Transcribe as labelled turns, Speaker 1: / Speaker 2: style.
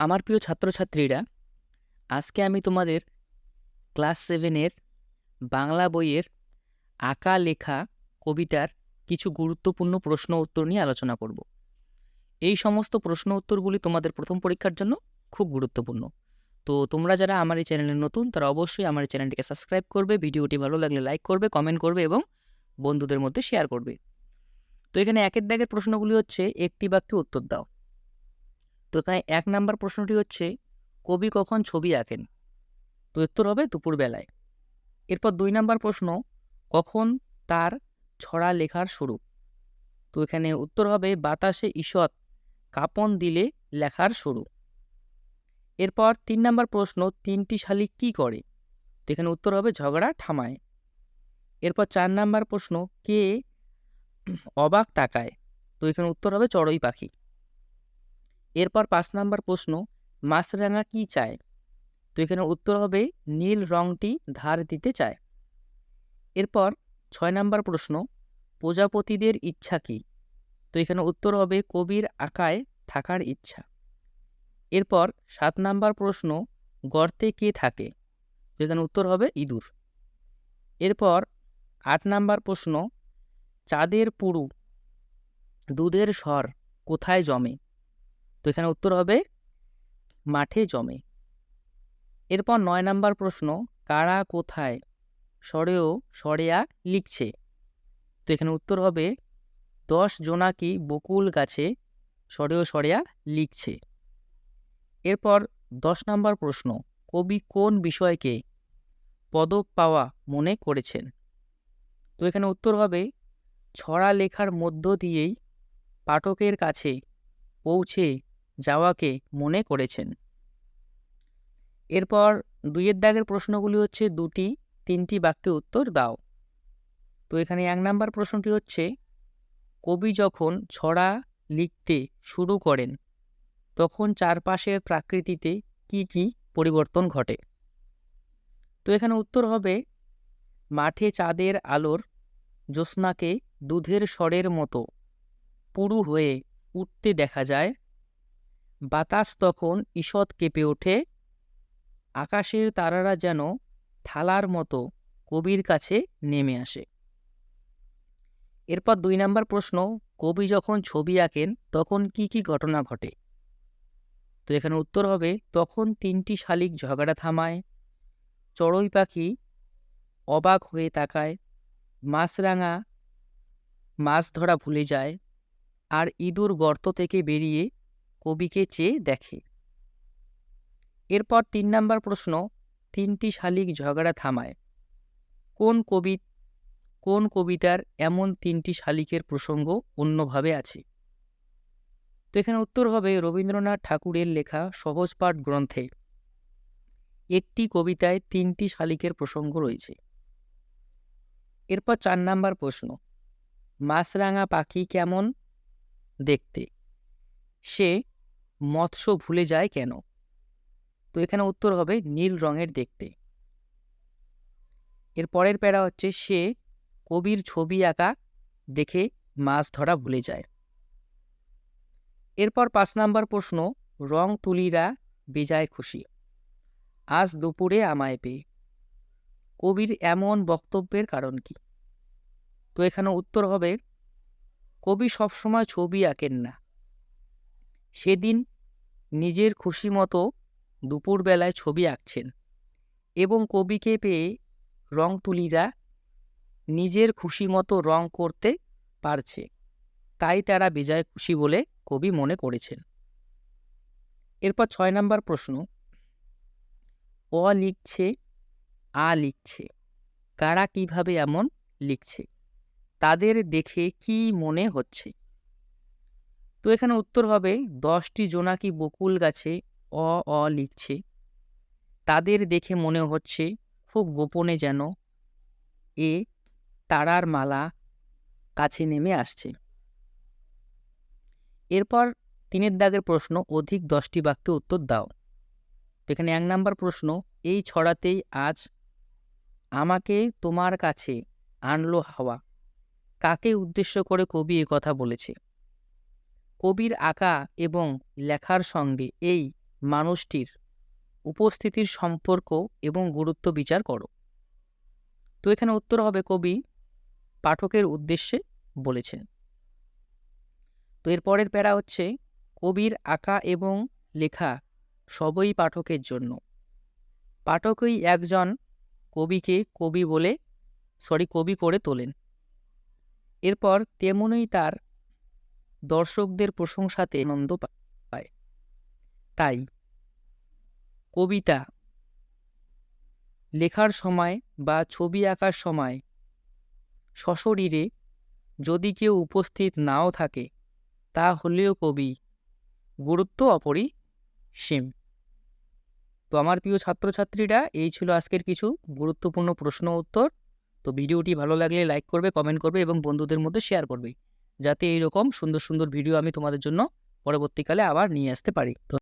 Speaker 1: আমার প্রিয় ছাত্রছাত্রীরা, আজকে আমি তোমাদের ক্লাস সেভেনের বাংলা বইয়ের আঁকা লেখা কবিতার কিছু গুরুত্বপূর্ণ প্রশ্ন উত্তর নিয়ে আলোচনা করব। এই সমস্ত প্রশ্ন উত্তরগুলি তোমাদের প্রথম পরীক্ষার জন্য খুব গুরুত্বপূর্ণ। তো তোমরা যারা আমার এই চ্যানেলে নতুন, তারা অবশ্যই আমার এই চ্যানেলটিকে সাবস্ক্রাইব করবে, ভিডিওটি ভালো লাগলে লাইক করবে কমেন্ট করবে এবং বন্ধুদের মধ্যে শেয়ার করবে। তো এখানে একের দাগের প্রশ্নগুলি হচ্ছে, একটি বাক্যে উত্তর দাও। তো এখানে এক নাম্বার প্রশ্নটি হচ্ছে, কবি কখন ছবি আঁকেন? তো উত্তর হবে দুপুরবেলায়। এরপর দুই নাম্বার প্রশ্ন, কখন তার ছড়া লেখার শুরু? তো এখানে উত্তর হবে, বাতাসে ঈষৎ কাঁপন দিলে লেখার শুরু। এরপর তিন নাম্বার প্রশ্ন, তিনটি শালিক কি করে? তো এখানে উত্তর হবে, ঝগড়া থামায়। এরপর চার নাম্বার প্রশ্ন, কে অবাক তাকায়? তো এখানে উত্তর হবে, চড়ই পাখি। এরপর পাঁচ নাম্বার প্রশ্ন, মাছরাঙা কি চায়? তো এখানে উত্তর হবে, নীল রংটি ধার দিতে চায়। এরপর ছয় নাম্বার প্রশ্ন, প্রজাপতিদের ইচ্ছা কি? তো এখানে উত্তর হবে, কবির আঁকায় থাকার ইচ্ছা। এরপর সাত নাম্বার প্রশ্ন, গর্তে কে থাকে? তো এখানে উত্তর হবে, ইঁদুর। এরপর আট নাম্বার প্রশ্ন, চাঁদের পুরু, দুধের স্বর কোথায় জমে? তো এখানে উত্তর হবে, মাঠে জমে। এরপর নয় নাম্বার প্রশ্ন, কারা কোথায়? সরেও সরেয়া লিখছে। তো এখানে উত্তর হবে, দশ জোনাকি বকুল গাছে? সরেও সরেয়া লিখছে। এরপর দশ নাম্বার প্রশ্ন, কবি কোন বিষয়কে পদক পাওয়া মনে করেছেন? তো এখানে উত্তর হবে, ছড়া লেখার মধ্য দিয়েই পাঠকের কাছে পৌঁছে যাওয়াকে মনে করেছেন। এরপর দুইয়ের দাগের প্রশ্নগুলি হচ্ছে দুটি, তিনটি বাক্যে উত্তর দাও। তো এখানে এক নাম্বার প্রশ্নটি হচ্ছে, কবি যখন ছড়া লিখতে শুরু করেন, তখন চারপাশের প্রাকৃতিতে কি কি পরিবর্তন ঘটে? তো এখানে উত্তর হবে, মাঠে চাঁদের আলোর জ্যোৎস্নাকে দুধের স্বরের মতো পুরু হয়ে উঠতে দেখা যায় বাতাস তখন ঈষৎ কেঁপে ওঠে। আকাশের তারারা যেন থালার মতো কবির কাছে নেমে আসে। এরপর দুই নাম্বার প্রশ্ন, কবি যখন ছবি আঁকেন, তখন কি কি ঘটনা ঘটে? তো এখানে উত্তর হবে, তখন তিনটি শালিক ঝগড়া থামায়, চড়ুই পাখি অবাক হয়ে তাকায়, মাছরাঙা মাছ ধরা ভুলে যায়, আর ইঁদুর গর্ত থেকে বেরিয়ে কবিকে চেয়ে দেখে। এরপর তিন নাম্বার প্রশ্ন, তিনটি শালিক ঝগড়া থামায়। কোন কবি, কোন কবিতার এমন তিনটি শালিকের প্রসঙ্গ অন্যভাবে আছে? তো এখানে উত্তর হবে রবীন্দ্রনাথ ঠাকুরের লেখা সহজপাঠ গ্রন্থে। একটি কবিতায় তিনটি শালিকের প্রসঙ্গ রয়েছে। এরপর চার নাম্বার প্রশ্ন, মাছরাঙা পাখি কেমন দেখতে? সে মৎস্য ভুলে যায় কেন? তো এখানে উত্তর হবে নীল রঙের দেখতে। এর পরের প্যারা হচ্ছে সে কবির ছবি আঁকা দেখে মাছ ধরা ভুলে যায়। এরপর পাঁচ নাম্বার প্রশ্ন, রং তুলিরা বেজায় খুশি। আজ দুপুরে আমায় পেয়ে। কবির এমন বক্তব্যের কারণ কি? তো এখানে উত্তর হবে, কবি সবসময় ছবি আঁকেন না। সেদিন নিজের খুশি মতো দুপুরবেলায় ছবি আঁকছেন এবং কবিকে পেয়ে রং তুলিরা নিজের খুশি মতো রং করতে পারছে। তাই তারা বেজায় খুশি বলে কবি মনে করেছেন। এরপর ছয় নম্বর প্রশ্ন। অ লিখছে, আ লিখছে। কারা কীভাবে এমন লিখছে? তাদের দেখে কি মনে হচ্ছে? তো এখানে উত্তর হবে দশটি জোনাকি বকুল গাছে অ অ লিখছে। তাদের দেখে মনে হচ্ছে খুব গোপনে যেন এ তারার মালা কাছে নেমে আসছে। এরপর তিনের দাগের প্রশ্ন, অধিক দশটি বাক্যে উত্তর দাও। এখানে এক নাম্বার প্রশ্ন, এই ছড়াতেই আজ আমাকে তোমার কাছে আনলো হাওয়া। কাকে উদ্দেশ্য করে কবি এ কথা বলেছে? কবির আঁকা এবং লেখার সঙ্গে এই মানুষটির উপস্থিতির সম্পর্ক এবং গুরুত্ব বিচার করো। তো এখানে উত্তর হবে কবি পাঠকের উদ্দেশ্যে বলেছেন। তো এরপরের প্যারা হচ্ছে কবির আঁকা এবং লেখা সবই পাঠকের জন্য। পাঠকই একজন কবিকে কবি বলে সরি কবি করে তোলেন। এরপর তেমনই তার দর্শকদের প্রশংসাতে আনন্দ পায়। তাই কবিতা লেখার সময় বা ছবি আঁকার সময় সশরীরে যদি কেউ উপস্থিত নাও থাকে তা হলেও কবি গুরুত্ব অপরি অপরিসীম। তো আমার প্রিয় ছাত্রছাত্রীরা, এই ছিল আজকের কিছু গুরুত্বপূর্ণ প্রশ্ন উত্তর। তো ভিডিওটি ভালো লাগলে লাইক করবে, কমেন্ট করবে এবং বন্ধুদের মধ্যে শেয়ার করবে। যাতে এইরকম সুন্দর সুন্দর ভিডিও আমি তোমাদের জন্য পরবর্তীকালে আবার নিয়ে আসতে পারি।